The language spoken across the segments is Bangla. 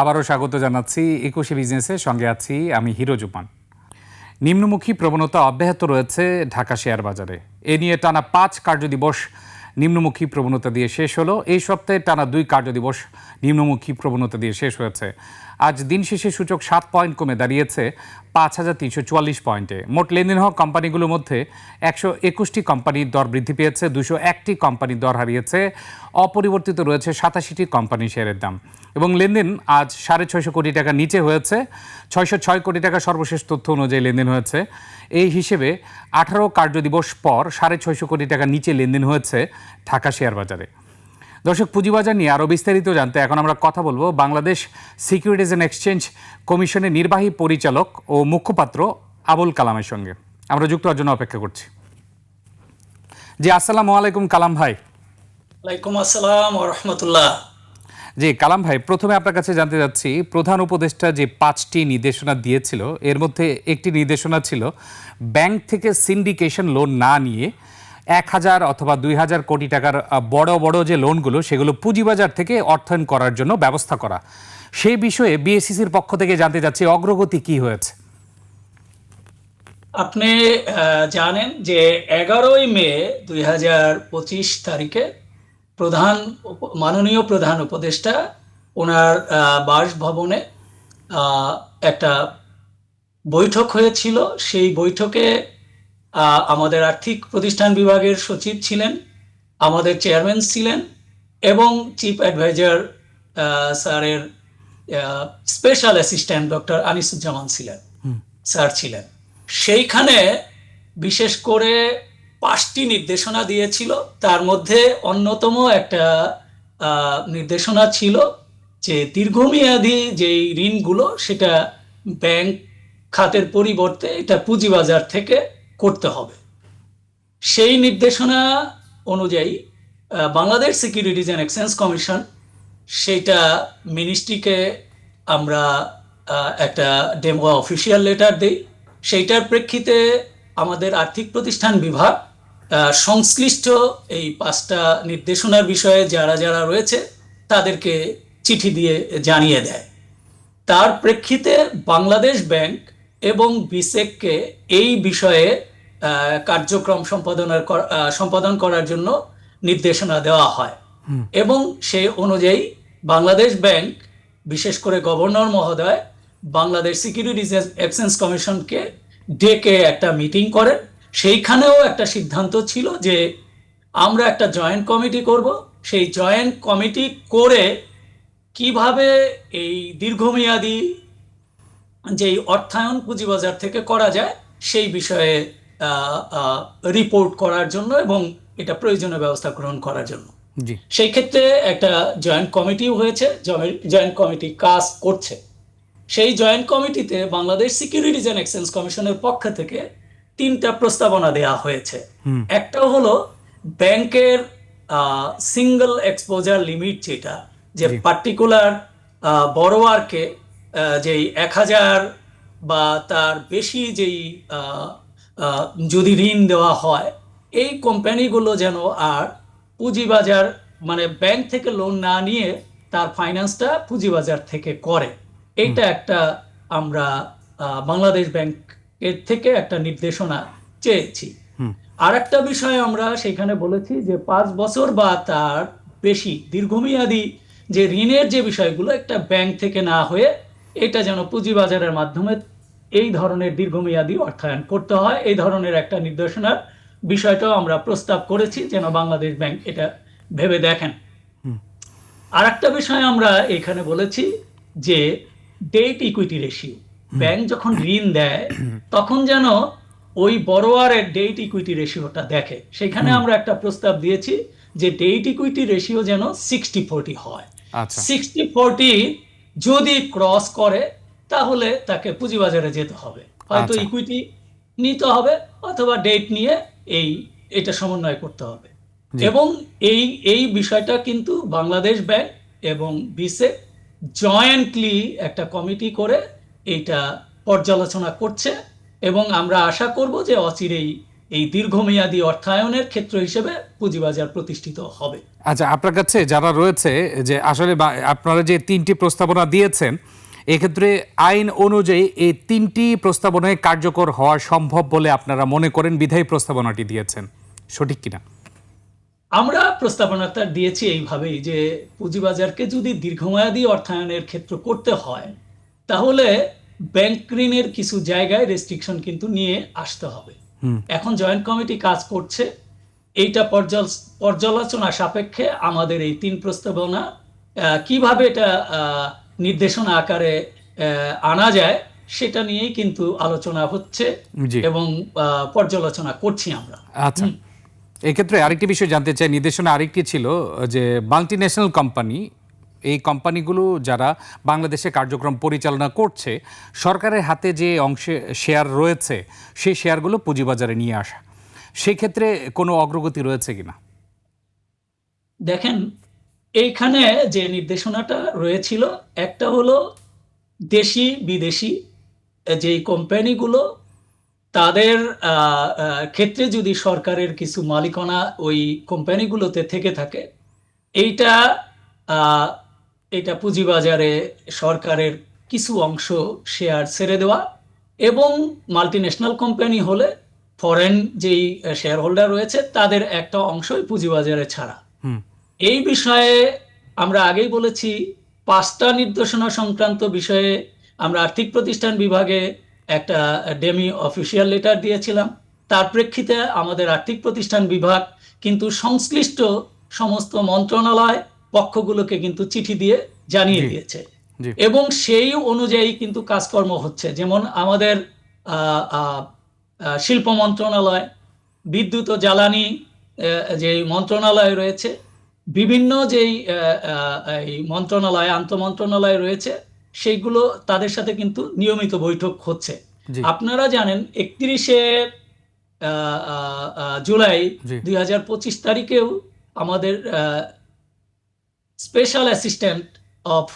আবারও স্বাগত জানাচ্ছি একুশে বিজনেসের সঙ্গে আছি আমি হিরো জুমান নিম্নমুখী প্রবণতা অব্যাহত রয়েছে ঢাকা শেয়ার বাজারে। এ নিয়ে টানা পাঁচ কার্যদিবস নিম্নমুখী প্রবণতা দিয়ে শেষ হলো। এই সপ্তাহে টানা দুই কার্যদিবস নিম্নমুখী প্রবণতা দিয়ে শেষ হয়েছে। আজ দিন শেষে সূচক সাত পয়েন্ট কমে দাঁড়িয়েছে পাঁচ হাজার তিনশো চুয়াল্লিশ পয়েন্টে। মোট লেনদেন হওয়া কোম্পানিগুলোর মধ্যে একশো একুশটি কোম্পানির দর বৃদ্ধি পেয়েছে, দুশো একটি কোম্পানির দর হারিয়েছে, অপরিবর্তিত রয়েছে সাতাশিটি কোম্পানি শেয়ারের দাম। এবং লেনদেন আজ সাড়ে ছয়শো কোটি টাকা নিচে হয়েছে, ছয়শো ছয় কোটি টাকা সর্বশেষ তথ্য অনুযায়ী লেনদেন হয়েছে। এই হিসেবে আঠারো কার্যদিবস পর সাড়ে ছয়শো কোটি টাকা নিচে লেনদেন হয়েছে ঢাকা শেয়ার বাজারে দর্শক পুঁজিবাজার নিয়ে আরও বিস্তারিত জানতে এখন আমরা কথা বলব বাংলাদেশ সিকিউরিটিজ অ্যান্ড এক্সচেঞ্জ কমিশনের নির্বাহী পরিচালক ও মুখপাত্র আবুল কালামের সঙ্গে। আমরা যুক্ত হওয়ার জন্য অপেক্ষা করছি। জি আসসালামু আলাইকুম কালাম ভাই। ওয়ালাইকুম আসসালাম রহমতুল্লাহ। জি কালাম ভাই প্রথমে আপনার কাছে জানতে যাচ্ছি প্রধান উপদেষ্টা যে পাঁচটি নির্দেশনা দিয়েছিল এর মধ্যে একটি নির্দেশনা ছিল ব্যাংক থেকে সিন্ডিকেশন লোন না নিয়ে এক হাজার অথবা দুই হাজার কোটি টাকার বড় বড় যে লোনগুলো, সেগুলো পুঁজিবাজার থেকে অর্থায়ন করার জন্য ব্যবস্থা করা। সেই বিষয়ে বিএসসিসির পক্ষ থেকে জানতে যাচ্ছি অগ্রগতি কি হয়েছে? আপনি জানেন যে এগারোই মে দুই হাজার পঁচিশ তারিখে প্রধান মাননীয় প্রধান উপদেষ্টা ওনার বাসভবনে একটা বৈঠক হয়েছিল। সেই বৈঠকে আমাদের আর্থিক প্রতিষ্ঠান বিভাগের সচিব ছিলেন আমাদের চেয়ারম্যান ছিলেন এবং চিফ অ্যাডভাইজার স্যারের স্পেশাল অ্যাসিস্ট্যান্ট ডক্টর আনিসুজ্জামান ছিলেন স্যার ছিলেন। সেইখানে বিশেষ করে পাঁচটি নির্দেশনা দিয়েছিল। তার মধ্যে অন্যতম একটা নির্দেশনা ছিল যে দীর্ঘমেয়াদী যেই ঋণগুলো সেটা ব্যাংক খাতের পরিবর্তে এটা পুঁজিবাজার থেকে করতে হবে। সেই নির্দেশনা অনুযায়ী Bangladesh securities and exchange commission সেইটা মিনিস্ট্রিকে আমরা একটা ডেমো অফিসিয়াল লেটার দেই। সেইটার প্রেক্ষিতে আমাদের আর্থিক প্রতিষ্ঠান বিভাগ সংশ্লিষ্ট এই পাঁচটা নির্দেশনার বিষয়ে যারা যারা রয়েছে, তাদেরকে চিঠি দিয়ে জানিয়ে দেয়। তার প্রেক্ষিতে বাংলাদেশ ব্যাংক এবং বিসেককে এই বিষয়ে কার্যক্রম সম্পাদনার সম্পাদন করার জন্য নির্দেশনা দেওয়া হয়। এবং সে অনুযায়ী বাংলাদেশ ব্যাংক বিশেষ করে গভর্নর মহোদয় বাংলাদেশ সিকিউরিটিজ এক্সচেঞ্জ কমিশনকে ডেকে একটা মিটিং করেন সেইখানেও একটা সিদ্ধান্ত ছিল যে আমরা একটা জয়েন্ট কমিটি করব। সেই জয়েন্ট কমিটি করে কীভাবে এই দীর্ঘমেয়াদী যেই অর্থায়ন পুঁজিবাজার থেকে করা যায় সেই বিষয়ে রিপোর্ট করার জন্য এবং এটা প্রয়োজনীয় ব্যবস্থা গ্রহণ করার জন্য। সেই ক্ষেত্রে একটা জয়েন্ট কমিটিও হয়েছে জয়েন্ট কমিটি কাজ করছে। সেই জয়েন্ট কমিটিতে বাংলাদেশ সিকিউরিটিজ অ্যান্ড এক্সচেঞ্জ কমিশনের পক্ষ থেকে তিনটা প্রস্তাবনা দেওয়া হয়েছে। একটা হলো ব্যাংকের সিঙ্গল এক্সপোজার লিমিট যেটা যে পার্টিকুলার বড়োয়ারকে যেই এক হাজার বা তার বেশি যেই যদি ঋণ দেওয়া হয় এই কোম্পানিগুলো যেন আর পুঁজিবাজার মানে ব্যাংক থেকে লোন না নিয়ে তার ফাইন্যান্সটা পুঁজিবাজার থেকে করে। এইটা একটা আমরা বাংলাদেশ ব্যাংকের থেকে একটা নির্দেশনা চেয়েছি। আর একটা বিষয় আমরা সেখানে বলেছি যে পাঁচ বছর বা তার বেশি দীর্ঘমেয়াদী যে ঋণের যে বিষয়গুলো একটা ব্যাংক থেকে না হয়ে এটা যেন পুঁজিবাজারের মাধ্যমে এই ধরনের দীর্ঘমেয়াদী অর্থায়ন করতে হয়। এই ধরনের একটা নির্দেশনার বিষয়টাও আমরা প্রস্তাব করেছি যেন বাংলাদেশ ব্যাংক এটা ভেবে দেখেন। আর একটা বিষয় আমরা এখানে বলেছি যে ডেট ইকুইটি রেশিও ব্যাংক যখন ঋণ দেয় তখন যেন ওই বড়োয়ারের ডেট ইকুইটি রেশিওটা দেখে। সেখানে আমরা একটা প্রস্তাব দিয়েছি যে ডেট ইকুইটি রেশিও যেন সিক্সটি ফোরটি হয়। আচ্ছা। সিক্সটি ফোরটি যদি ক্রস করে তাহলে তাকে পুঁজিবাজারে যেতে হবে। হয়তো আচ্ছা। ইকুইটি নিতে হবে অথবা ডেট নিয়ে এই এটা সমন্বয় করতে হবে। এবং এই এই বিষয়টা কিন্তু বাংলাদেশ ব্যাংক এবং বিসে জয়েন্টলি একটা কমিটি করে এইটা পর্যালোচনা করছে এবং আমরা আশা করব যে অচিরেই এই দীর্ঘমেয়াদী অর্থায়নের ক্ষেত্র হিসেবে পুঁজিবাজার প্রতিষ্ঠিত হবে। আচ্ছা আপনার কাছে যারা রয়েছে যে আসলে আপনারা যে তিনটি প্রস্তাবনা দিয়েছেন এক্ষেত্রে আইন অনুযায়ী এই তিনটি প্রস্তাবনায় কার্যকর হওয়া সম্ভব বলে আপনারা মনে করেন? বিধায়ী প্রস্তাবনাটি দিয়েছেন। সঠিক কিনা? আমরা প্রস্তাবনাটা দিয়েছি এইভাবেই যে পুঁজিবাজারকে যদি দীর্ঘমেয়াদী অর্থায়নের ক্ষেত্র করতে হয় তাহলে ব্যাংক ঋণের কিছু জায়গায় রেস্ট্রিকশন কিন্তু নিয়ে আসতে হবে। এখন জয়েন্ট কমিটি কাজ করছে। এইটা পর্যাল- পর্যালোচনা সাপেক্ষে আমাদের এই তিন প্রস্তাবনা কীভাবে এটা নির্দেশনা আকারে আনা যায় সেটা নিয়েই কিন্তু আলোচনা হচ্ছে এবং পর্যালোচনা করছি আমরা। আচ্ছা। এক্ষেত্রে আরেকটি বিষয় জানতে চাই নির্দেশনা আরেকটি ছিল যে মাল্টি ন্যাশনাল কোম্পানি এই কোম্পানিগুলো যারা বাংলাদেশে কার্যক্রম পরিচালনা করছে সরকারের হাতে যে অংশে শেয়ার রয়েছে সেই শেয়ারগুলো পুঁজিবাজারে নিয়ে আসা। সেক্ষেত্রে কোনো অগ্রগতি রয়েছে কিনা? দেখেন এইখানে যে নির্দেশনাটা রয়েছিল, একটা হলো দেশি বিদেশি যেই কোম্পানিগুলো, তাদের ক্ষেত্রে যদি সরকারের কিছু মালিকানা ওই কোম্পানিগুলোতে থেকে থাকে, এইটা এটা পুঁজিবাজারে সরকারের কিছু অংশ শেয়ার ছেড়ে দেওয়া এবং মাল্টিন্যাশনাল কোম্পানি হলে ফরেন যেই শেয়ার হোল্ডার রয়েছে, তাদের একটা অংশই পুঁজিবাজারে ছাড়া। এই বিষয়ে আমরা আগেই বলেছি পাঁচটা নির্দেশনা সংক্রান্ত বিষয়ে আমরা আর্থিক প্রতিষ্ঠান বিভাগে একটা ডেমি অফিসিয়াল লেটার দিয়েছিলাম। তার প্রেক্ষিতে আমাদের আর্থিক প্রতিষ্ঠান বিভাগ কিন্তু সংশ্লিষ্ট সমস্ত মন্ত্রণালয় পক্ষগুলোকে কিন্তু চিঠি দিয়ে জানিয়ে দিয়েছে। এবং সেই অনুযায়ী কিন্তু কাজকর্ম হচ্ছে। যেমন আমাদের শিল্প মন্ত্রণালয় বিদ্যুৎ ও জ্বালানি যে মন্ত্রণালয় রয়েছে বিভিন্ন যেই এই মন্ত্রণালয় আন্তঃমন্ত্রণালয় রয়েছে সেইগুলো তাদের সাথে কিন্তু নিয়মিত বৈঠক হচ্ছে। আপনারা জানেন একত্রিশে জুলাই দুই হাজার পঁচিশ তারিখেও আমাদের special assistant of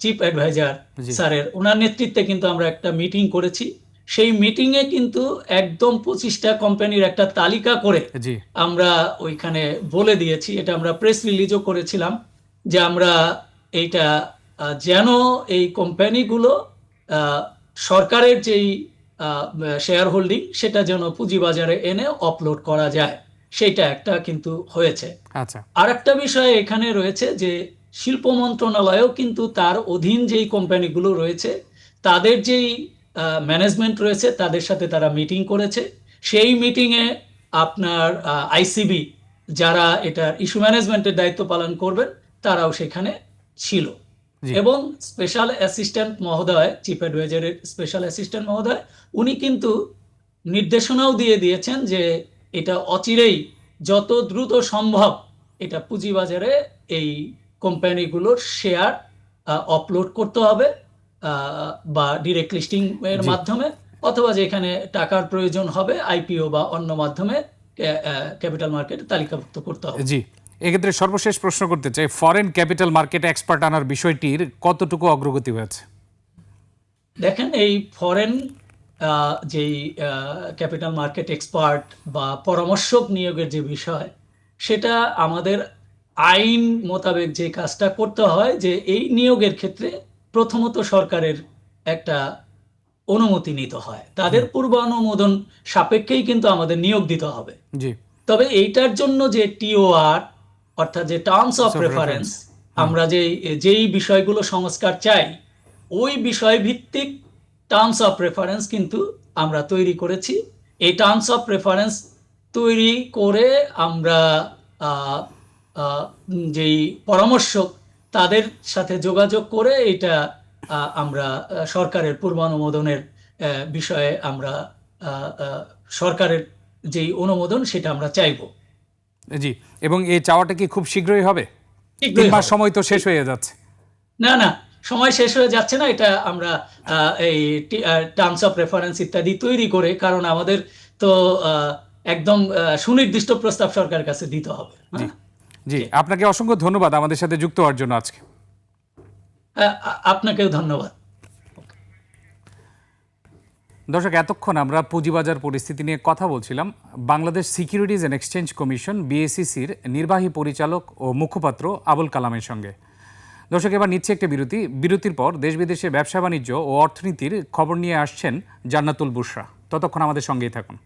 chief advisor স্যারের ওনার নেতৃত্বে কিন্তু আমরা একটা মিটিং করেছি। সেই মিটিংয়ে কিন্তু একদম পঁচিশটা কোম্পানির একটা তালিকা করে আমরা ওইখানে বলে দিয়েছি এটা আমরা প্রেস রিলিজও করেছিলাম যে আমরা এইটা যেন এই কোম্পানিগুলো সরকারের যেই শেয়ার হোল্ডিং সেটা যেন পুঁজিবাজারে এনে আপলোড করা যায়। সেটা একটা কিন্তু হয়েছে। আচ্ছা। আর একটা বিষয় এখানে রয়েছে যে শিল্প মন্ত্রণালয়ও কিন্তু তার অধীন যেই কোম্পানিগুলো রয়েছে তাদের যেই ম্যানেজমেন্ট রয়েছে তাদের সাথে তারা মিটিং করেছে। সেই মিটিংয়ে আপনার আইসিবি যারা এটার ইস্যু ম্যানেজমেন্টের দায়িত্ব পালন করবেন তারাও সেখানে ছিল। এবং স্পেশাল অ্যাসিস্ট্যান্ট মহোদয় চিফ অ্যাডভাইজারের স্পেশাল অ্যাসিস্ট্যান্ট মহোদয় উনি কিন্তু নির্দেশনাও দিয়ে দিয়েছেন যে এটা অচিরেই যত দ্রুত সম্ভব এটা পুঁজিবাজারে এই কোম্পানিগুলোর শেয়ার আপলোড করতে হবে। বা ডিরেক্ট লিস্টিং এর মাধ্যমে অথবা যেখানে টাকার প্রয়োজন হবে আইপিও বা অন্য মাধ্যমে ক্যাপিটাল মার্কেটে তালিকাভুক্ত করতে হবে। জি। এক্ষেত্রে সর্বশেষ প্রশ্ন করতে চাই ফরেন ক্যাপিটাল মার্কেট এক্সপার্ট আনার বিষয়টির কতটুকু অগ্রগতি হয়েছে? দেখেন এই ফরেন যেই ক্যাপিটাল মার্কেট এক্সপার্ট বা পরামর্শক নিয়োগের যে বিষয় সেটা আমাদের আইন মোতাবেক যে কাজটা করতে হয় যে এই নিয়োগের ক্ষেত্রে প্রথমত সরকারের একটা অনুমতি নিতে হয়। তাদের পূর্ব অনুমোদন সাপেক্ষেই কিন্তু আমাদের নিয়োগ দিতে হবে। তবে এইটার জন্য যে টিওআর অর্থাৎ যে টার্মস অফ রেফারেন্স আমরা যে যেই বিষয়গুলো সংস্কার চাই ওই বিষয় ভিত্তিক টার্মস অফ রেফারেন্স কিন্তু আমরা তৈরি করেছি। এই টার্মস অফ রেফারেন্স তৈরি করে আমরা যেই পরামর্শক তাদের সাথে যোগাযোগ করে এটা আমরা সরকারের পূর্বানুমোদনের বিষয়ে আমরা সরকারের যেই অনুমোদন সেটা আমরা চাইব। জি এবং এই চাওয়াটা কি খুব শীঘ্রই হবে? শীঘ্রই তিন মাস সময় তো শেষ হয়ে যাচ্ছে। না না সময় শেষ হয়ে যাচ্ছে না এটা আমরা এই টার্মস অফ রেফারেন্স ইত্যাদি তৈরি করে কারণ আমাদের তো আহ, একদম সুনির্দিষ্ট প্রস্তাব সরকারের কাছে দিতে হবে। হ্যাঁ? জি আপনাকে অসংখ্য ধন্যবাদ আমাদের সাথে যুক্ত হওয়ার জন্য আজকে। আপনাকেও ধন্যবাদ। দর্শক এতক্ষণ আমরা পুঁজিবাজার পরিস্থিতি নিয়ে কথা বলছিলাম। Bangladesh securities and exchange commission বিএসিসির নির্বাহী পরিচালক ও মুখপাত্র আবুল কালামের সঙ্গে। দর্শক এবার নিচ্ছে একটা বিরতি। বিরতির পর দেশ বিদেশে ব্যবসা বাণিজ্য ও অর্থনীতির খবর নিয়ে আসছেন জান্নাতুল বুশরা। ততক্ষণ আমাদের সঙ্গেই থাকুন।